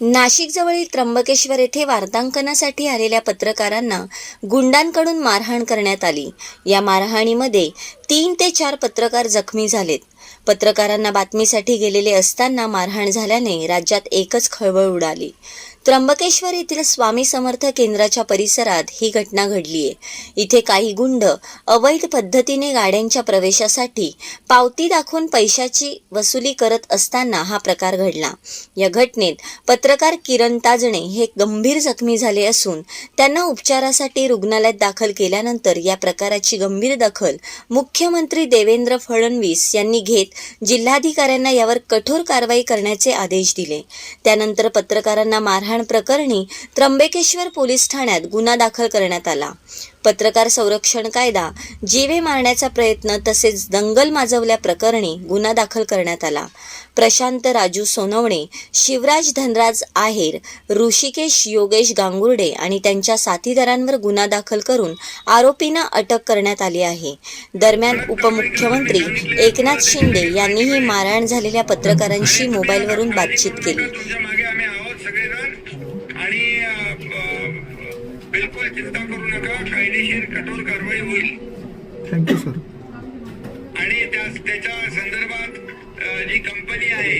नाशिकजवळील त्र्यंबकेश्वर येथे वार्तांकनासाठी आलेल्या पत्रकारांना गुंडांकडून मारहाण करण्यात आली. या मारहाणीमध्ये तीन ते चार पत्रकार जखमी झालेत. पत्रकारांना बातमीसाठी गेलेले असताना मारहाण झाल्याने राज्यात एकच खळबळ उडाली. त्र्यंबकेश्वर येथील स्वामी समर्थ केंद्राच्या परिसरात ही घटना घडली इथे काही गुंड अवैध पद्धतीने गाड्यांच्या प्रवेशासाठी पावती दाखवून पैशाची वसुली करत असताना हा प्रकार घडला. या घटनेत पत्रकार किरण ताजणे हे गंभीर जखमी झाले असून त्यांना उपचारासाठी रुग्णालयात दाखल केल्यानंतर या प्रकाराची गंभीर दखल मुख्यमंत्री देवेंद्र फडणवीस यांनी घेत जिल्हाधिकाऱ्यांना यावर कठोर कारवाई करण्याचे आदेश दिले. त्यानंतर पत्रकारांना मारहाण प्रकरणी त्र्यंबकेश्वर पोलीस ठाण्यात गुन्हा दाखल करण्यात आला. पत्रकार संरक्षण कायदा जीवे मारण्याचा प्रयत्न तसेच दंगल माजवल्या प्रकरणी गुन्हा दाखल करण्यात आला. प्रशांत राजू सोनवणे शिवराज धनराज आहेर ऋषिकेश योगेश गांगुर्डे आणि त्यांच्या साथीदारांवर गुन्हा दाखल करून आरोपींना अटक करण्यात आली आहे. दरम्यान उपमुख्यमंत्री एकनाथ शिंदे यांनीही मारहाण झालेल्या पत्रकारांशी मोबाईलवरून बातचीत केली. बिलकुल चिंता करू नका. कायदेशीर कठोर कारवाई होईल. थँक्यू सर जी कंपनी आहे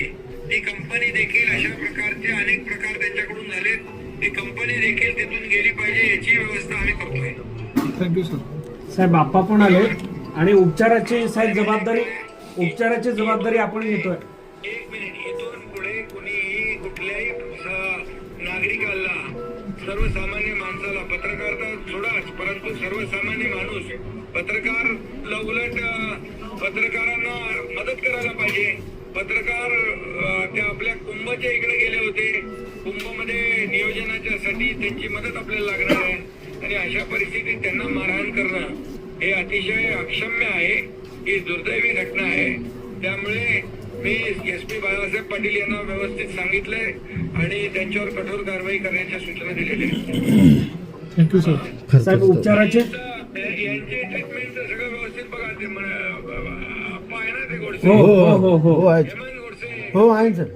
ती कंपनी देखील अशा प्रकारचे अनेक प्रकार त्यांच्याकडून झालेत. ती कंपनी देखील तिथून गेली पाहिजे याची व्यवस्था आम्ही करतोय. थँक्यू सर साहेब आप्पा पण आले. आणि उपचाराची साहेब जबाबदारी उपचाराची जबाबदारी आपण घेतोय. एक मिनिट इथून पुढे कुणीही कुठल्याही नागरिकाला सर्वसामान्य माणसाला पत्रकार तर सोडाच परंतु सर्वसामान्य माणूस पत्रकारला उलट अ, पत्रकारांना मदत करायला पाहिजे. पत्रकार ते आपल्या कुंभच्या इकडे गेले होते. कुंभमध्ये नियोजनाच्या साठी त्यांची मदत आपल्याला लागणार आहे. आणि अशा परिस्थितीत त्यांना मारहाण करणं हे अतिशय अक्षम्य आहे. ही दुर्दैवी घटना आहे. त्यामुळे मी एस पी बाळासाहेब पाटील यांना व्यवस्थित सांगितलंय आणि त्यांच्यावर कठोर कारवाई करण्याच्या सूचना दिलेल्या थँक्यू सर साहेब उपचाराचे? तर यांचे ट्रीटमेंट सगळं व्यवस्थित बघा. ते हो हो हो हो हो आहे हेमंत गोडसे हो आहे सर